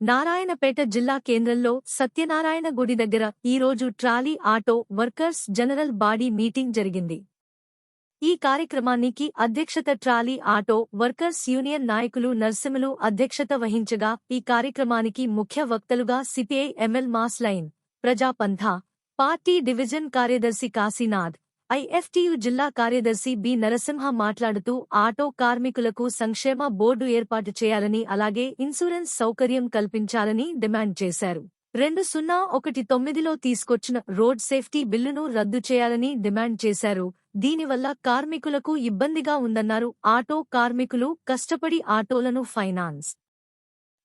నారాయణపేట జిల్లా కేంద్రంలో సత్యనారాయణ గుడి దగ్గర ఈరోజు trolley auto workers general body meeting జరిగింది. ఈ కార్యక్రమానికి అధ్యక్షత ట్రాలీ ఆటో వర్కర్స్ యూనియన్ నాయకులు నర్సింహులు అధ్యక్షత వహించగా ఈ కార్యక్రమానికి ముఖ్య వక్తలుగా CPI ML mass line Prajapantha party division కార్యదర్శి కాశీనాథ్ ఐఎఫ్టియు జిల్లా కార్యదర్శి బి నరసింహ మాట్లాడుతూ ఆటో కార్మికులకు సంక్షేమ బోర్డు ఏర్పాటు చేయాలని అలాగే ఇన్సూరెన్స్ సౌకర్యం కల్పించాలని డిమాండ్ చేశారు. రెండు సున్నా ఒకటి తొమ్మిదిలో తీసుకొచ్చిన రోడ్ సేఫ్టీ బిల్లును రద్దు చేయాలని డిమాండ్ చేశారు. దీనివల్ల కార్మికులకు ఇబ్బందిగా ఉందన్నారు ఆటో కార్మికులు కష్టపడి ఆటోలను ఫైనాన్స్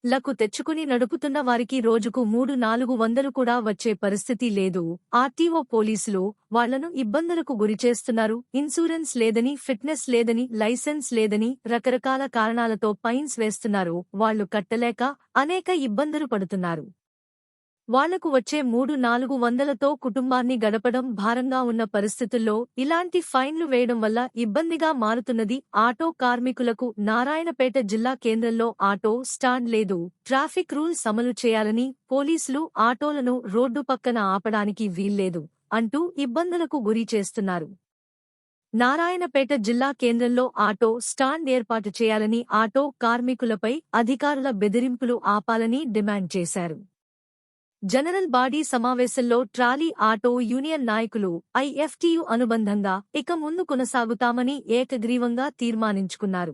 లకు తెచ్చుకుని నడుపుతున్న వారికి రోజుకు మూడు నాలుగు వందలు కూడా వచ్చే పరిస్థితి లేదు. ఆర్టీఓ పోలీసులు వాళ్ళను ఇబ్బందులకు గురిచేస్తున్నారు ఇన్సూరెన్స్ లేదని ఫిట్నెస్ లేదని లైసెన్స్ లేదని రకరకాల కారణాలతో పైన్స్ వేస్తున్నారు. వాళ్ళు కట్టలేక అనేక ఇబ్బందులు పడుతున్నారు. వాళ్ళకు వచ్చే మూడు నాలుగు వందలతో కుటుంబాన్ని గడపడం భారంగా ఉన్న పరిస్థితుల్లో ఇలాంటి ఫైన్లు వేయడం వల్ల ఇబ్బందిగా మారుతున్నది ఆటో కార్మికులకు. నారాయణపేట జిల్లా కేంద్రంలో ఆటో స్టాండ్ లేదు. ట్రాఫిక్ రూల్స్ అమలు చేయాలని పోలీసులు ఆటోలను రోడ్డు పక్కన ఆపడానికి వీల్లేదు అంటూ ఇబ్బందులకు గురి చేస్తున్నారు. నారాయణపేట జిల్లా కేంద్రంలో ఆటో స్టాండ్ ఏర్పాటు చేయాలని ఆటో కార్మికులపై అధికారుల బెదిరింపులు ఆపాలని డిమాండ్ చేశారు. జనరల్ బాడీ సమావేశంలో ట్రాలీ ఆటో యూనియన్ నాయకులు ఐఎఫ్టియు అనుబంధంగా ఇక ముందు కొనసాగుతామని ఏకగ్రీవంగా తీర్మానించుకున్నారు.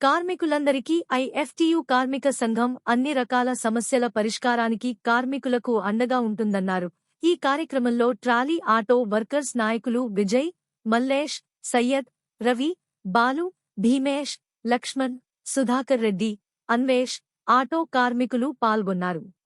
కార్మికులందరికీ ఐఎఫ్టియు కార్మిక సంఘం అన్ని రకాల సమస్యల పరిష్కారానికి కార్మికులకు అండగా ఉంటుందన్నారు. ఈ కార్యక్రమంలో ట్రాలీ ఆటో వర్కర్స్ నాయకులు విజయ్ మల్లేష్ సయ్యద్ రవి బాలు భీమేష్ లక్ష్మణ్ సుధాకర్ రెడ్డి అన్వేష్ ఆటో కార్మికులు పాల్గొన్నారు.